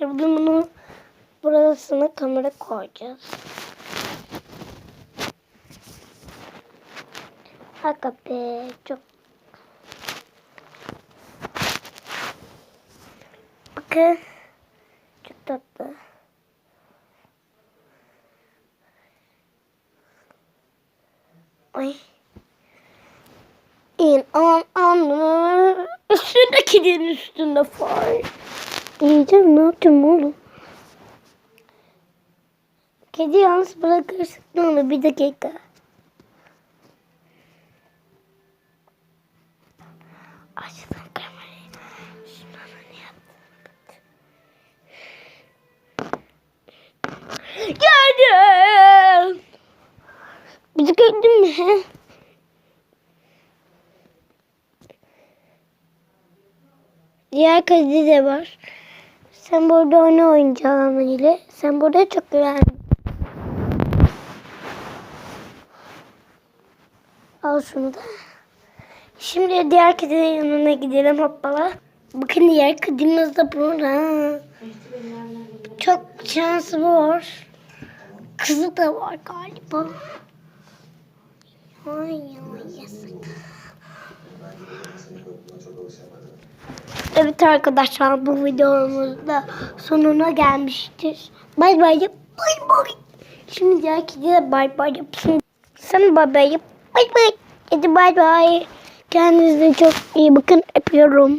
Şimdi bunu burasına kamera koyacağız. Hakikaten be çok Bakın. Çok tatlı. Ay. İn an an üstünde kedinin üstünde fare. Yiyeceğim ne yapacağım oğlum? Kedi yalnız bırakırsın ne olur bir dakika. Açtım kamerayı. Şimdi ne yaptım? Geldim. Bizi gördün mü? Diğer kedi de var. Sen burada oyna oyuncağın ile. Sen burada çok güven. Al şunu da. Şimdi diğer kedinin yanına gidelim hoppala. Bakın diğer kedimiz de burada. Çok şansı var. Kızı da var galiba. Ay ay yazık. Evet arkadaşlar bu videomuzda sonuna gelmiştir. Bay bay yap. Bay bay. Şimdi diğer kedi de bay bay yapsın. Sen bay bay yap. Bay bay. Hadi bay bay. Kendinize çok iyi bakın. Öpüyorum.